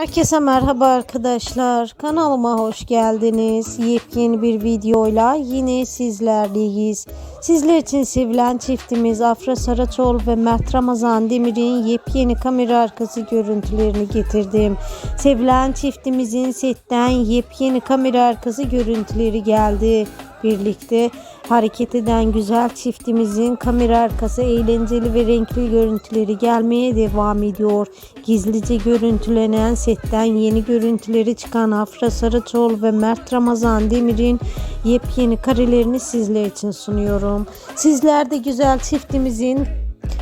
Herkese merhaba arkadaşlar. Kanalıma hoş geldiniz. Yepyeni bir videoyla yine sizlerleyiz. Sizler için sevilen çiftimiz Afra Saraçoğlu ve Mert Ramazan Demir'in yepyeni kamera arkası görüntülerini getirdim. Sevilen çiftimizin setten yepyeni kamera arkası görüntüleri geldi. Birlikte hareket eden güzel çiftimizin kamera arkası eğlenceli ve renkli görüntüleri gelmeye devam ediyor. Gizlice görüntülenen setten yeni görüntüleri çıkan Afra Saraçoğlu ve Mert Ramazan Demir'in yepyeni karelerini sizler için sunuyorum. Sizler de güzel çiftimizin